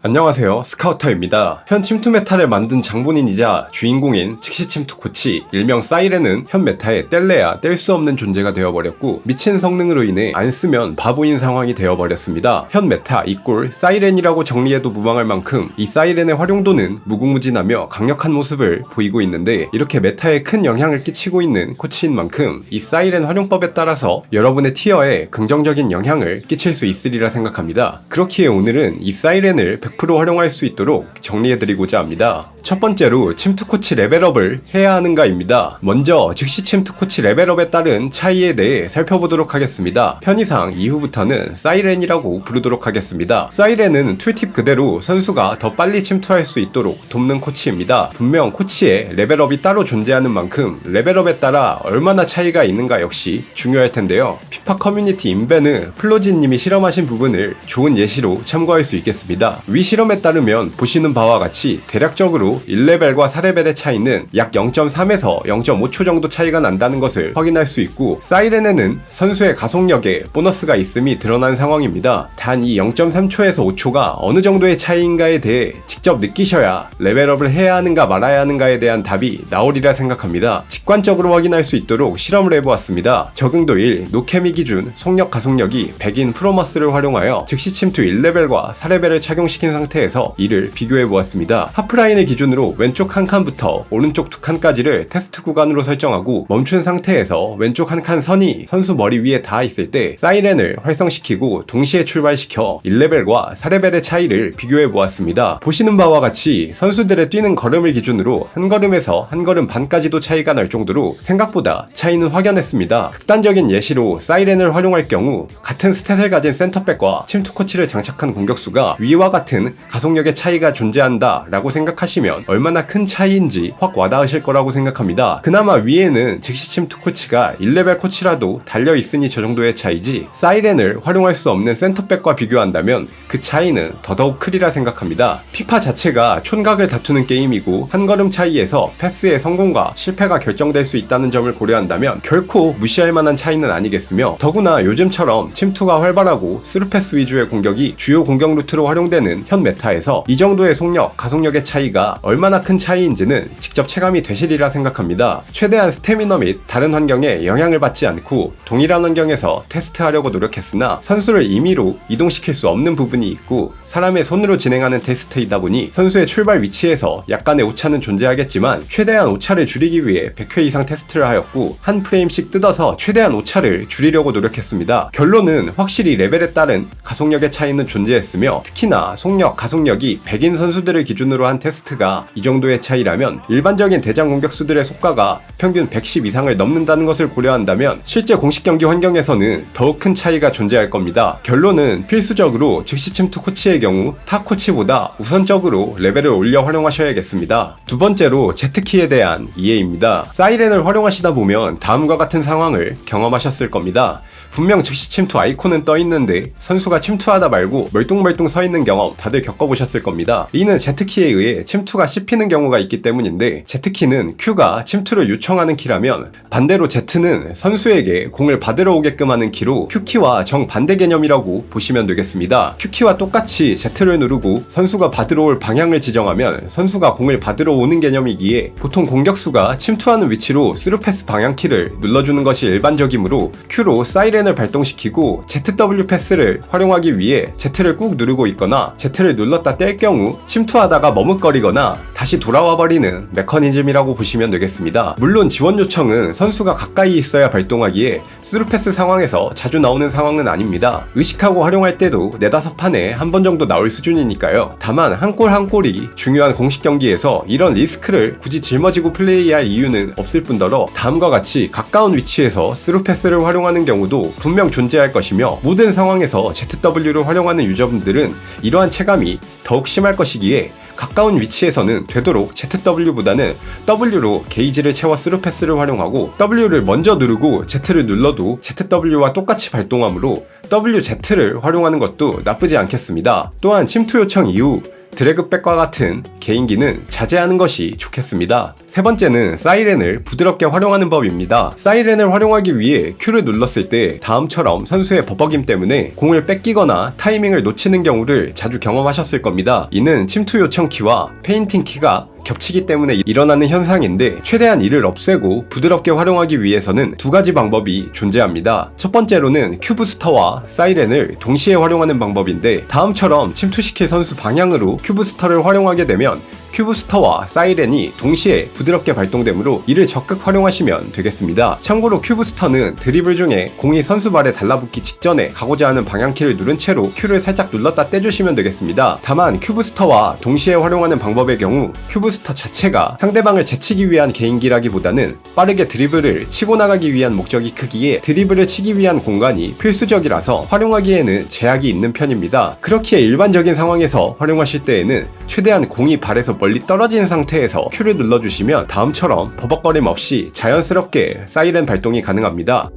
안녕하세요. 스카우터입니다. 현 침투 메타를 만든 장본인이자 주인공인 즉시 침투 코치 일명 사이렌은 현 메타에 뗄래야 뗄 수 없는 존재가 되어버렸고 미친 성능으로 인해 안 쓰면 바보인 상황이 되어버렸습니다. 현 메타 이꼴 사이렌이라고 정리해도 무방할 만큼 이 사이렌의 활용도는 무궁무진하며 강력한 모습을 보이고 있는데 이렇게 메타에 큰 영향을 끼치고 있는 코치인 만큼 이 사이렌 활용법에 따라서 여러분의 티어에 긍정적인 영향을 끼칠 수 있으리라 생각합니다. 그렇기에 오늘은 이 사이렌을 100% 활용할 수 있도록 정리해드리고자 합니다. 첫 번째로 침투 코치 레벨업을 해야 하는가입니다. 먼저 즉시 침투 코치 레벨업에 따른 차이에 대해 살펴보도록 하겠습니다. 편의상 이후부터는 사이렌이라고 부르도록 하겠습니다. 사이렌은 툴팁 그대로 선수가 더 빨리 침투할 수 있도록 돕는 코치입니다. 분명 코치의 레벨업이 따로 존재하는 만큼 레벨업에 따라 얼마나 차이가 있는가 역시 중요할 텐데요. 피파 커뮤니티 인벤은 플로진님이 실험하신 부분을 좋은 예시로 참고할 수 있겠습니다. 위 실험에 따르면 보시는 바와 같이 대략적으로 1레벨과 4레벨의 차이는 약 0.3에서 0.5초 정도 차이가 난다는 것을 확인할 수 있고 사이렌에는 선수의 가속력에 보너스가 있음이 드러난 상황입니다. 단 이 0.3초에서 5초가 어느 정도의 차이인가에 대해 직접 느끼셔야 레벨업을 해야 하는가 말아야 하는가에 대한 답이 나오리라 생각합니다. 직관적으로 확인할 수 있도록 실험을 해보았습니다. 적응도 1, 노케미 기준 속력 가속력이 100인 프로머스를 활용하여 즉시 침투 1레벨과 4레벨을 착용시킨 상태에서 이를 비교해 보았습니다. 하프라인을 기준으로 왼쪽 한 칸부터 오른쪽 두 칸까지를 테스트 구간으로 설정하고 멈춘 상태에서 왼쪽 한 칸 선이 선수 머리 위에 닿아 있을 때 사이렌을 활성시키고 동시에 출발시켜 1레벨과 4레벨의 차이를 비교해 보았습니다. 보시는 바와 같이 선수들의 뛰는 걸음을 기준으로 한 걸음에서 한 걸음 반까지도 차이가 날 정도로 생각보다 차이는 확연했습니다. 극단적인 예시로 사이렌을 활용할 경우 같은 스탯을 가진 센터백과 침투 코치를 장착한 공격수가 위와 같은 가속력의 차이가 존재한다 라고 생각하시면 얼마나 큰 차이인지 확 와닿으실 거라고 생각합니다. 그나마 위에는 즉시 침 투 코치가 1레벨 코치라도 달려있으니 저 정도의 차이지 사이렌을 활용할 수 없는 센터백과 비교한다면 그 차이는 더더욱 크리라 생각합니다. 피파 자체가 촌각을 다투는 게임이고 한 걸음 차이에서 패스의 성공과 실패가 결정될 수 있다는 점을 고려한다면 결코 무시할 만한 차이는 아니겠으며 더구나 요즘처럼 침투가 활발하고 스루패스 위주의 공격이 주요 공격 루트로 활용되는 현 메타에서 이 정도의 속력, 가속력의 차이가 얼마나 큰 차이인지는 직접 체감이 되시리라 생각합니다. 최대한 스태미너 및 다른 환경에 영향을 받지 않고 동일한 환경에서 테스트하려고 노력했으나 선수를 임의로 이동시킬 수 없는 부분이 있고 사람의 손으로 진행하는 테스트이다 보니 선수의 출발 위치에서 약간의 오차는 존재하겠지만 최대한 오차를 줄이기 위해 100회 이상 테스트를 하였고 한 프레임씩 뜯어서 최대한 오차를 줄이려고 노력했습니다. 결론은 확실히 레벨에 따른 가속력의 차이는 존재했으며 특히나 속 력, 가속력이 100인 선수들을 기준으로 한 테스트가 이 정도의 차이라면 일반적인 대장 공격수들의 속가가 평균 110 이상을 넘는다는 것을 고려한다면 실제 공식 경기 환경에서는 더욱 큰 차이가 존재할 겁니다. 결론은 필수적으로 즉시 침투 코치의 경우 타 코치보다 우선적으로 레벨을 올려 활용하셔야겠습니다. 두 번째로 제트키에 대한 이해입니다. 사이렌을 활용하시다 보면 다음과 같은 상황을 경험하셨을 겁니다. 분명 즉시 침투 아이콘은 떠 있는데 선수가 침투하다 말고 멀뚱멀뚱 서 있는 경험 다들 겪어보셨을 겁니다. 이는 Z키에 의해 침투가 씹히는 경우가 있기 때문인데 Z키는 Q가 침투를 요청하는 키라면 반대로 Z는 선수에게 공을 받으러 오게끔 하는 키로 Q키와 정반대 개념이라고 보시면 되겠습니다. Q키와 똑같이 Z를 누르고 선수가 받으러 올 방향을 지정하면 선수가 공을 받으러 오는 개념이기에 보통 공격수가 침투하는 위치로 스루패스 방향키를 눌러주는 것이 일반적이므로 Q로 사이 렌 버튼을 발동시키고 ZW 패스를 활용하기 위해 Z를 꾹 누르고 있거나 Z를 눌렀다 뗄 경우 침투하다가 머뭇거리거나 다시 돌아와 버리는 메커니즘이라고 보시면 되겠습니다. 물론 지원 요청은 선수가 가까이 있어야 발동하기에 스루패스 상황에서 자주 나오는 상황은 아닙니다. 의식하고 활용할 때도 네다섯 판에 한 번 정도 나올 수준이니까요. 다만 한 골한 골이 중요한 공식 경기에서 이런 리스크를 굳이 짊어지고 플레이할 이유는 없을 뿐더러 다음과 같이 가까운 위치에서 스루패스를 활용하는 경우도 분명 존재할 것이며 모든 상황에서 ZW를 활용하는 유저분들은 이러한 체감이 더욱 심할 것이기에 가까운 위치에서는 되도록 ZW보다는 W로 게이지를 채워 스루 패스를 활용하고 W를 먼저 누르고 Z를 눌러도 ZW와 똑같이 발동하므로 WZ를 활용하는 것도 나쁘지 않겠습니다. 또한 침투 요청 이후 드래그백과 같은 개인기는 자제하는 것이 좋겠습니다. 세 번째는 사이렌을 부드럽게 활용하는 법입니다. 사이렌을 활용하기 위해 Q를 눌렀을 때 다음처럼 선수의 버벅임 때문에 공을 뺏기거나 타이밍을 놓치는 경우를 자주 경험하셨을 겁니다. 이는 침투 요청 키와 페인팅 키가 겹치기 때문에 일어나는 현상인데 최대한 이를 없애고 부드럽게 활용하기 위해서는 두 가지 방법이 존재합니다. 첫 번째로는 큐브스터와 사이렌을 동시에 활용하는 방법인데 다음처럼 침투시킬 선수 방향으로 큐브스터를 활용하게 되면 큐브스터와 사이렌이 동시에 부드럽게 발동되므로 이를 적극 활용하시면 되겠습니다. 참고로 큐브스터는 드리블 중에 공이 선수 발에 달라붙기 직전에 가고자 하는 방향키를 누른 채로 큐를 살짝 눌렀다 떼주시면 되겠습니다. 다만 큐브스터와 동시에 활용하는 방법의 경우 큐브스터 자체가 상대방을 제치기 위한 개인기라기보다는 빠르게 드리블을 치고 나가기 위한 목적이 크기에 드리블을 치기 위한 공간이 필수적이라서 활용하기에는 제약이 있는 편입니다. 그렇기에 일반적인 상황에서 활용하실 때에는 최대한 공이 발에서 멀리 떨어진 상태에서 큐를 눌러주시면 다음처럼 버벅거림 없이 자연스럽게 사이렌 발동이 가능합니다.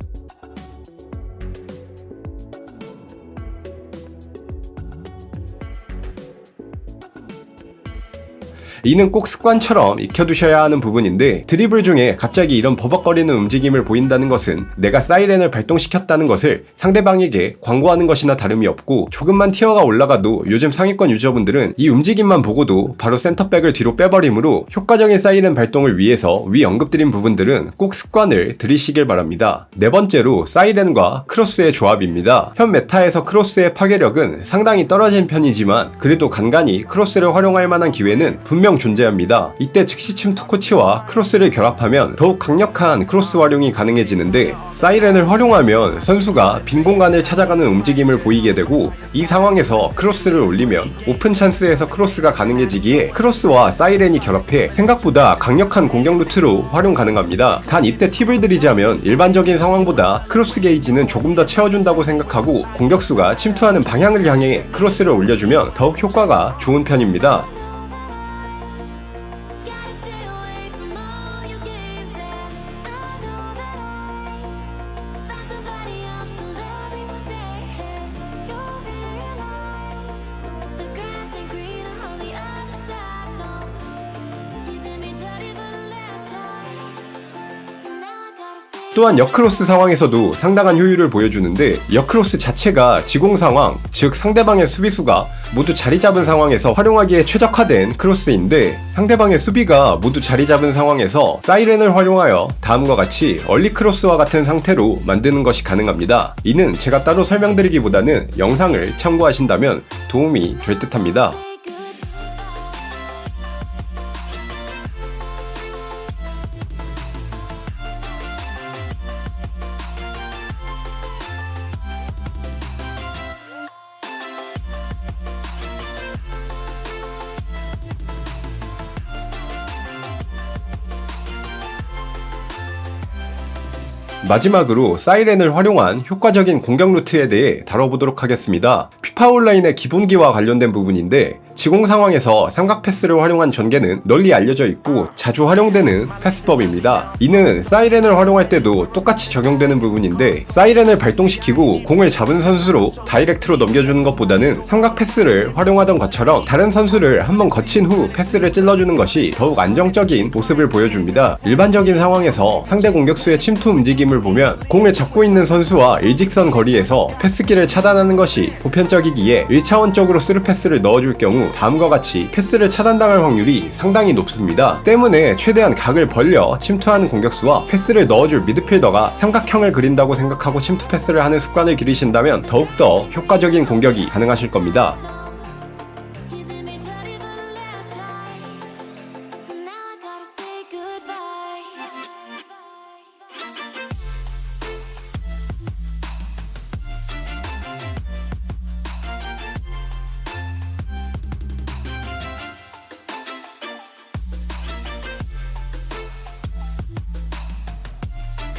이는 꼭 습관처럼 익혀두셔야 하는 부분인데 드리블 중에 갑자기 이런 버벅거리는 움직임을 보인다는 것은 내가 사이렌을 발동시켰다는 것을 상대방에게 광고하는 것이나 다름이 없고 조금만 티어가 올라가도 요즘 상위권 유저분들은 이 움직임만 보고도 바로 센터백을 뒤로 빼버리므로 효과적인 사이렌 발동을 위해서 위 언급드린 부분들은 꼭 습관을 들이시길 바랍니다. 네 번째로 사이렌과 크로스의 조합입니다. 현 메타에서 크로스의 파괴력은 상당히 떨어진 편이지만 그래도 간간히 크로스를 활용할 만한 기회는 분명 존재합니다. 이때 즉시 침투 코치와 크로스를 결합하면 더욱 강력한 크로스 활용이 가능해지는데 사이렌을 활용하면 선수가 빈 공간을 찾아가는 움직임을 보이게 되고 이 상황에서 크로스를 올리면 오픈 찬스에서 크로스가 가능해지기에 크로스와 사이렌이 결합해 생각보다 강력한 공격 루트로 활용 가능합니다. 단 이때 팁을 드리자면 일반적인 상황보다 크로스 게이지는 조금 더 채워준다고 생각하고 공격수가 침투하는 방향을 향해 크로스를 올려주면 더욱 효과가 좋은 편입니다. 또한 역크로스 상황에서도 상당한 효율을 보여주는데 역크로스 자체가 지공 상황, 즉 상대방의 수비수가 모두 자리 잡은 상황에서 활용하기에 최적화된 크로스인데 상대방의 수비가 모두 자리 잡은 상황에서 사이렌을 활용하여 다음과 같이 얼리 크로스와 같은 상태로 만드는 것이 가능합니다. 이는 제가 따로 설명드리기보다는 영상을 참고하신다면 도움이 될 듯합니다. 마지막으로 사이렌을 활용한 효과적인 공격 루트에 대해 다뤄보도록 하겠습니다. 피파 온라인의 기본기와 관련된 부분인데 지공 상황에서 삼각 패스를 활용한 전개는 널리 알려져 있고 자주 활용되는 패스법입니다. 이는 사이렌을 활용할 때도 똑같이 적용되는 부분인데 사이렌을 발동시키고 공을 잡은 선수로 다이렉트로 넘겨주는 것보다는 삼각 패스를 활용하던 것처럼 다른 선수를 한번 거친 후 패스를 찔러주는 것이 더욱 안정적인 모습을 보여줍니다. 일반적인 상황에서 상대 공격수의 침투 움직임을 보면 공을 잡고 있는 선수와 일직선 거리에서 패스기를 차단하는 것이 보편적이기에 1차원적으로 스루 패스를 넣어줄 경우 다음과 같이 패스를 차단당할 확률이 상당히 높습니다. 때문에 최대한 각을 벌려 침투하는 공격수와 패스를 넣어줄 미드필더가 삼각형을 그린다고 생각하고 침투 패스를 하는 습관을 기르신다면 더욱더 효과적인 공격이 가능하실 겁니다.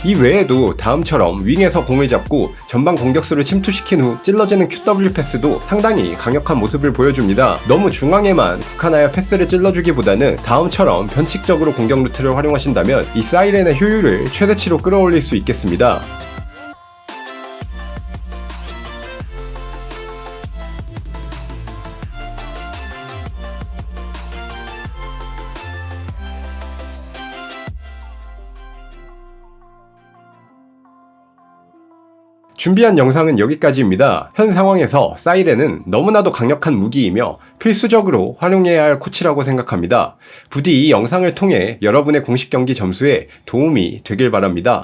이 외에도 다음처럼 윙에서 공을 잡고 전방 공격수를 침투시킨 후 찔러지는 QW 패스도 상당히 강력한 모습을 보여줍니다. 너무 중앙에만 국한하여 패스를 찔러주기보다는 다음처럼 변칙적으로 공격 루트를 활용하신다면 이 사이렌의 효율을 최대치로 끌어올릴 수 있겠습니다. 준비한 영상은 여기까지입니다. 현 상황에서 사이렌은 너무나도 강력한 무기이며 필수적으로 활용해야 할 코치라고 생각합니다. 부디 이 영상을 통해 여러분의 공식 경기 점수에 도움이 되길 바랍니다.